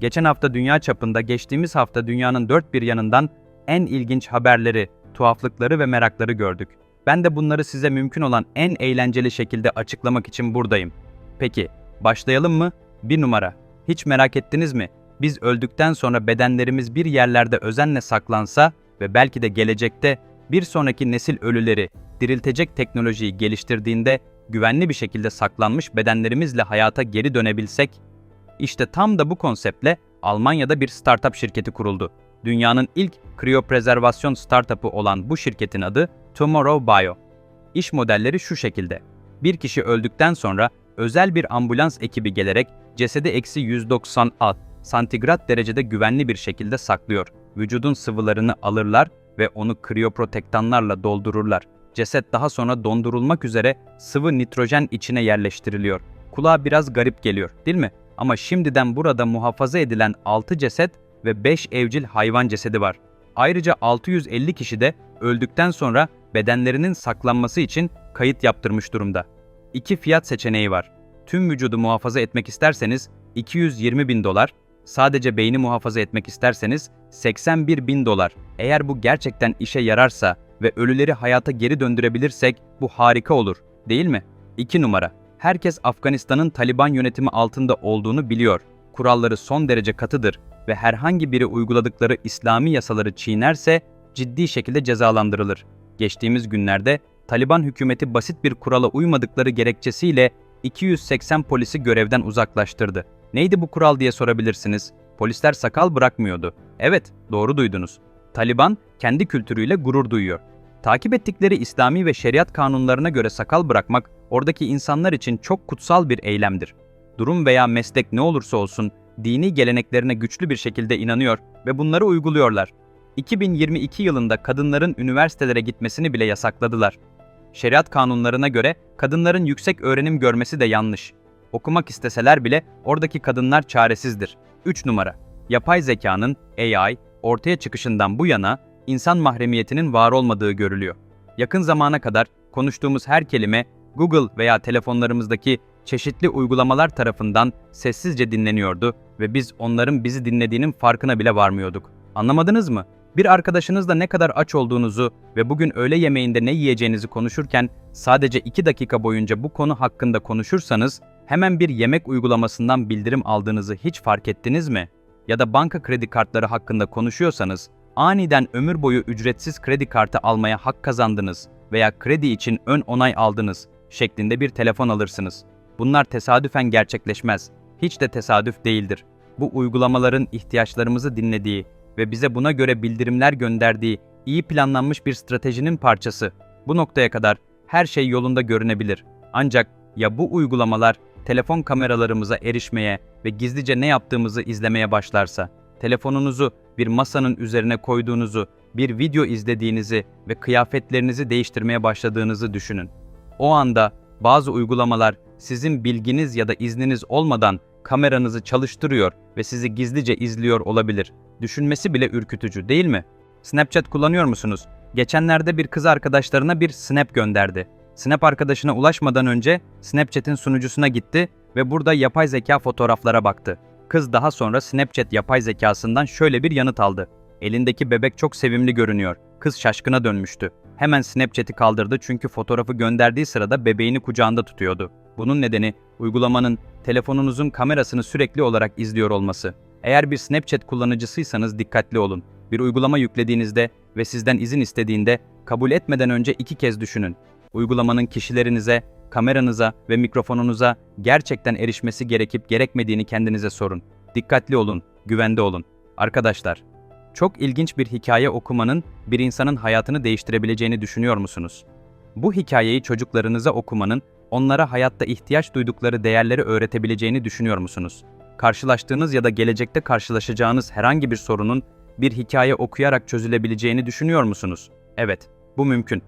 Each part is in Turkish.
Geçen hafta dünya çapında, geçtiğimiz hafta dünyanın dört bir yanından en ilginç haberleri, tuhaflıkları ve merakları gördük. Ben de bunları size mümkün olan en eğlenceli şekilde açıklamak için buradayım. Peki, başlayalım mı? Bir numara. Hiç merak ettiniz mi? Biz öldükten sonra bedenlerimiz bir yerlerde özenle saklansa ve belki de gelecekte bir sonraki nesil ölüleri diriltecek teknolojiyi geliştirdiğinde güvenli bir şekilde saklanmış bedenlerimizle hayata geri dönebilsek, işte tam da bu konseptle Almanya'da bir startup şirketi kuruldu. Dünyanın ilk kriyoprezervasyon startup'ı olan bu şirketin adı Tomorrow Bio. İş modelleri şu şekilde. Bir kişi öldükten sonra özel bir ambulans ekibi gelerek cesedi eksi 190 alt santigrat derecede güvenli bir şekilde saklıyor. Vücudun sıvılarını alırlar ve onu kriyoprotektanlarla doldururlar. Ceset daha sonra dondurulmak üzere sıvı nitrojen içine yerleştiriliyor. Kulağa biraz garip geliyor, değil mi? Ama şimdiden burada muhafaza edilen 6 ceset ve 5 evcil hayvan cesedi var. Ayrıca 650 kişi de öldükten sonra bedenlerinin saklanması için kayıt yaptırmış durumda. İki fiyat seçeneği var. Tüm vücudu muhafaza etmek isterseniz 220 bin dolar, sadece beyni muhafaza etmek isterseniz 81 bin dolar. Eğer bu gerçekten işe yararsa ve ölüleri hayata geri döndürebilirsek bu harika olur, değil mi? 2 numara. Herkes Afganistan'ın Taliban yönetimi altında olduğunu biliyor. Kuralları son derece katıdır ve herhangi biri uyguladıkları İslami yasaları çiğnerse ciddi şekilde cezalandırılır. Geçtiğimiz günlerde Taliban hükümeti basit bir kurala uymadıkları gerekçesiyle 280 polisi görevden uzaklaştırdı. Neydi bu kural diye sorabilirsiniz. Polisler sakal bırakmıyordu. Evet, doğru duydunuz. Taliban kendi kültürüyle gurur duyuyor. Takip ettikleri İslami ve şeriat kanunlarına göre sakal bırakmak oradaki insanlar için çok kutsal bir eylemdir. Durum veya meslek ne olursa olsun dini geleneklerine güçlü bir şekilde inanıyor ve bunları uyguluyorlar. 2022 yılında kadınların üniversitelere gitmesini bile yasakladılar. Şeriat kanunlarına göre kadınların yüksek öğrenim görmesi de yanlış. Okumak isteseler bile oradaki kadınlar çaresizdir. 3 numara. Yapay zekanın AI ortaya çıkışından bu yana insan mahremiyetinin var olmadığı görülüyor. Yakın zamana kadar konuştuğumuz her kelime Google veya telefonlarımızdaki çeşitli uygulamalar tarafından sessizce dinleniyordu ve biz onların bizi dinlediğinin farkına bile varmıyorduk. Anlamadınız mı? Bir arkadaşınızla ne kadar aç olduğunuzu ve bugün öğle yemeğinde ne yiyeceğinizi konuşurken sadece 2 dakika boyunca bu konu hakkında konuşursanız hemen bir yemek uygulamasından bildirim aldığınızı hiç fark ettiniz mi? Ya da banka kredi kartları hakkında konuşuyorsanız aniden ömür boyu ücretsiz kredi kartı almaya hak kazandınız veya kredi için ön onay aldınız şeklinde bir telefon alırsınız. Bunlar tesadüfen gerçekleşmez. Hiç de tesadüf değildir. Bu uygulamaların ihtiyaçlarımızı dinlediği ve bize buna göre bildirimler gönderdiği iyi planlanmış bir stratejinin parçası. Bu noktaya kadar her şey yolunda görünebilir. Ancak ya bu uygulamalar telefon kameralarımıza erişmeye ve gizlice ne yaptığımızı izlemeye başlarsa, telefonunuzu bir masanın üzerine koyduğunuzu, bir video izlediğinizi ve kıyafetlerinizi değiştirmeye başladığınızı düşünün. O anda bazı uygulamalar sizin bilginiz ya da izniniz olmadan kameranızı çalıştırıyor ve sizi gizlice izliyor olabilir. Düşünmesi bile ürkütücü değil mi? Snapchat kullanıyor musunuz? Geçenlerde bir kız arkadaşlarına bir snap gönderdi. Snap arkadaşına ulaşmadan önce Snapchat'in sunucusuna gitti ve burada yapay zeka fotoğraflara baktı. Kız daha sonra Snapchat yapay zekasından şöyle bir yanıt aldı. Elindeki bebek çok sevimli görünüyor. Kız şaşkına dönmüştü. Hemen Snapchat'i kaldırdı çünkü fotoğrafı gönderdiği sırada bebeğini kucağında tutuyordu. Bunun nedeni uygulamanın telefonunuzun kamerasını sürekli olarak izliyor olması. Eğer bir Snapchat kullanıcısıysanız dikkatli olun. Bir uygulama yüklediğinizde ve sizden izin istediğinde kabul etmeden önce iki kez düşünün. Uygulamanın kişilerinize, kameranıza ve mikrofonunuza gerçekten erişmesi gerekip gerekmediğini kendinize sorun. Dikkatli olun, güvende olun. Arkadaşlar, çok ilginç bir hikaye okumanın bir insanın hayatını değiştirebileceğini düşünüyor musunuz? Bu hikayeyi çocuklarınıza okumanın onlara hayatta ihtiyaç duydukları değerleri öğretebileceğini düşünüyor musunuz? Karşılaştığınız ya da gelecekte karşılaşacağınız herhangi bir sorunun bir hikaye okuyarak çözülebileceğini düşünüyor musunuz? Evet, bu mümkün.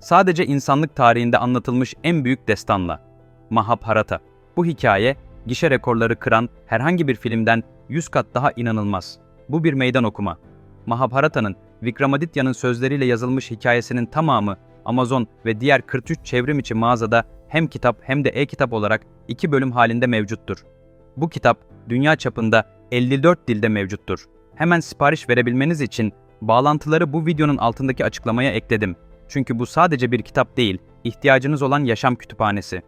Sadece insanlık tarihinde anlatılmış en büyük destanla. Mahabharata. Bu hikaye, gişe rekorları kıran herhangi bir filmden 100 kat daha inanılmaz. Bu bir meydan okuma. Mahabharata'nın Vikramaditya'nın sözleriyle yazılmış hikayesinin tamamı Amazon ve diğer 43 çevrim içi mağazada hem kitap hem de e-kitap olarak iki bölüm halinde mevcuttur. Bu kitap dünya çapında 54 dilde mevcuttur. Hemen sipariş verebilmeniz için bağlantıları bu videonun altındaki açıklamaya ekledim. Çünkü bu sadece bir kitap değil, ihtiyacınız olan yaşam kütüphanesi.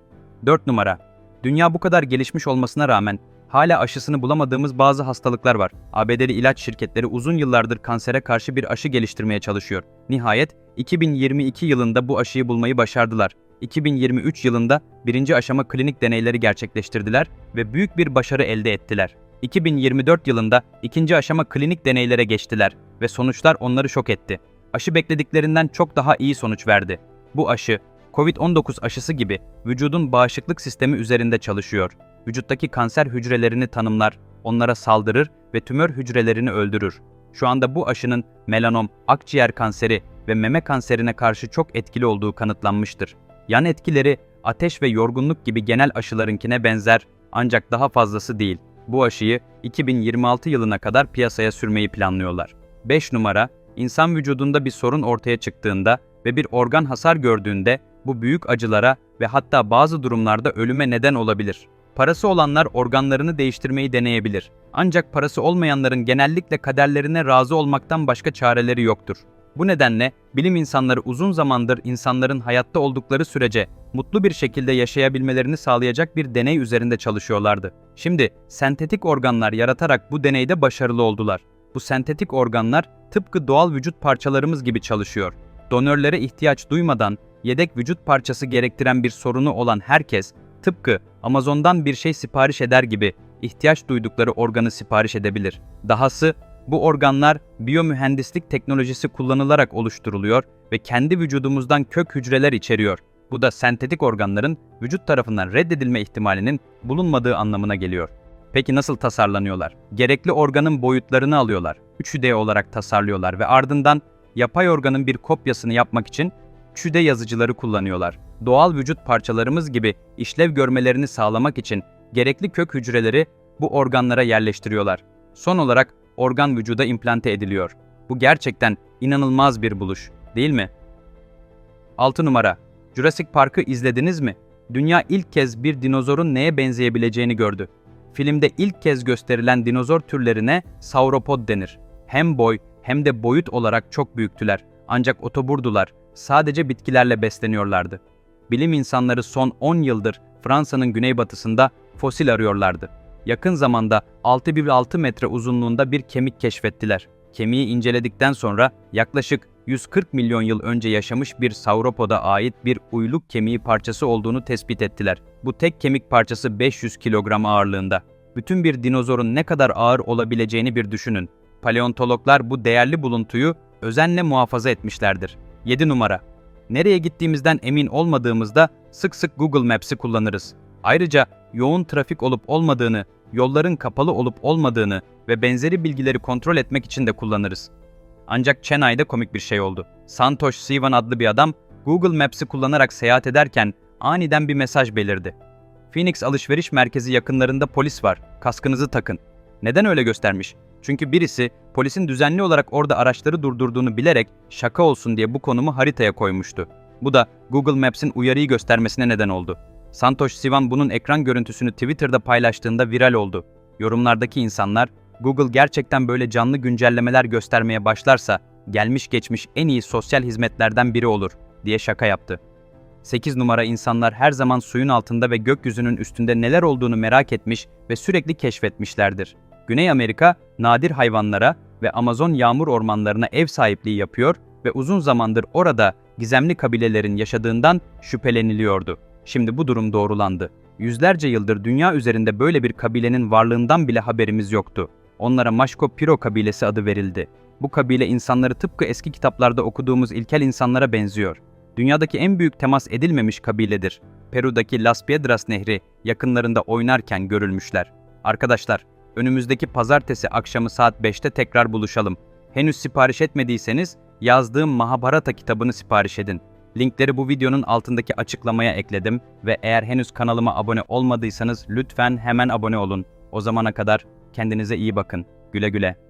4 numara. Dünya bu kadar gelişmiş olmasına rağmen hala aşısını bulamadığımız bazı hastalıklar var. ABD'li ilaç şirketleri uzun yıllardır kansere karşı bir aşı geliştirmeye çalışıyor. Nihayet 2022 yılında bu aşıyı bulmayı başardılar. 2023 yılında birinci aşama klinik deneyleri gerçekleştirdiler ve büyük bir başarı elde ettiler. 2024 yılında ikinci aşama klinik deneylere geçtiler ve sonuçlar onları şok etti. Aşı beklediklerinden çok daha iyi sonuç verdi. Bu aşı, COVID-19 aşısı gibi vücudun bağışıklık sistemi üzerinde çalışıyor. Vücuttaki kanser hücrelerini tanımlar, onlara saldırır ve tümör hücrelerini öldürür. Şu anda bu aşının melanom, akciğer kanseri ve meme kanserine karşı çok etkili olduğu kanıtlanmıştır. Yan etkileri ateş ve yorgunluk gibi genel aşılarınkine benzer ancak daha fazlası değil. Bu aşıyı 2026 yılına kadar piyasaya sürmeyi planlıyorlar. 5 numara, insan vücudunda bir sorun ortaya çıktığında ve bir organ hasar gördüğünde bu büyük acılara ve hatta bazı durumlarda ölüme neden olabilir. Parası olanlar organlarını değiştirmeyi deneyebilir. Ancak parası olmayanların genellikle kaderlerine razı olmaktan başka çareleri yoktur. Bu nedenle bilim insanları uzun zamandır insanların hayatta oldukları sürece mutlu bir şekilde yaşayabilmelerini sağlayacak bir deney üzerinde çalışıyorlardı. Şimdi sentetik organlar yaratarak bu deneyde başarılı oldular. Bu sentetik organlar tıpkı doğal vücut parçalarımız gibi çalışıyor. Donörlere ihtiyaç duymadan yedek vücut parçası gerektiren bir sorunu olan herkes tıpkı Amazon'dan bir şey sipariş eder gibi ihtiyaç duydukları organı sipariş edebilir. Dahası bu organlar biyomühendislik teknolojisi kullanılarak oluşturuluyor ve kendi vücudumuzdan kök hücreler içeriyor. Bu da sentetik organların vücut tarafından reddedilme ihtimalinin bulunmadığı anlamına geliyor. Peki nasıl tasarlanıyorlar? Gerekli organın boyutlarını alıyorlar. 3D olarak tasarlıyorlar ve ardından yapay organın bir kopyasını yapmak için 3D yazıcıları kullanıyorlar. Doğal vücut parçalarımız gibi işlev görmelerini sağlamak için gerekli kök hücreleri bu organlara yerleştiriyorlar. Son olarak organ vücuda implante ediliyor. Bu gerçekten inanılmaz bir buluş, değil mi? 6 numara. Jurassic Park'ı izlediniz mi? Dünya ilk kez bir dinozorun neye benzeyebileceğini gördü. Filmde ilk kez gösterilen dinozor türlerine sauropod denir. Hem boy hem de boyut olarak çok büyüktüler. Ancak otoburdular, sadece bitkilerle besleniyorlardı. Bilim insanları son 10 yıldır Fransa'nın güneybatısında fosil arıyorlardı. Yakın zamanda 6,6 metre uzunluğunda bir kemik keşfettiler. Kemiği inceledikten sonra yaklaşık 140 milyon yıl önce yaşamış bir sauropoda ait bir uyluk kemiği parçası olduğunu tespit ettiler. Bu tek kemik parçası 500 kilogram ağırlığında. Bütün bir dinozorun ne kadar ağır olabileceğini bir düşünün. Paleontologlar bu değerli buluntuyu özenle muhafaza etmişlerdir. 7 numara. Nereye gittiğimizden emin olmadığımızda sık sık Google Maps'i kullanırız. Ayrıca yoğun trafik olup olmadığını, yolların kapalı olup olmadığını ve benzeri bilgileri kontrol etmek için de kullanırız. Ancak Chennai'de komik bir şey oldu. Santosh Sivan adlı bir adam Google Maps'i kullanarak seyahat ederken aniden bir mesaj belirdi. Phoenix alışveriş merkezi yakınlarında polis var. Kaskınızı takın. Neden öyle göstermiş? Çünkü birisi polisin düzenli olarak orada araçları durdurduğunu bilerek şaka olsun diye bu konumu haritaya koymuştu. Bu da Google Maps'in uyarıyı göstermesine neden oldu. Santosh Sivan bunun ekran görüntüsünü Twitter'da paylaştığında viral oldu. Yorumlardaki insanlar, Google gerçekten böyle canlı güncellemeler göstermeye başlarsa gelmiş geçmiş en iyi sosyal hizmetlerden biri olur diye şaka yaptı. 8 numara insanlar her zaman suyun altında ve gökyüzünün üstünde neler olduğunu merak etmiş ve sürekli keşfetmişlerdir. Güney Amerika nadir hayvanlara ve Amazon yağmur ormanlarına ev sahipliği yapıyor ve uzun zamandır orada gizemli kabilelerin yaşadığından şüpheleniliyordu. Şimdi bu durum doğrulandı. Yüzlerce yıldır dünya üzerinde böyle bir kabilenin varlığından bile haberimiz yoktu. Onlara Maşko Piro kabilesi adı verildi. Bu kabile insanları tıpkı eski kitaplarda okuduğumuz ilkel insanlara benziyor. Dünyadaki en büyük temas edilmemiş kabiledir. Peru'daki Las Piedras Nehri yakınlarında oynarken görülmüşler. Arkadaşlar, önümüzdeki pazartesi akşamı saat 5'te tekrar buluşalım. Henüz sipariş etmediyseniz yazdığım Mahabharata kitabını sipariş edin. Linkleri bu videonun altındaki açıklamaya ekledim ve eğer henüz kanalıma abone olmadıysanız lütfen hemen abone olun. O zamana kadar kendinize iyi bakın. Güle güle.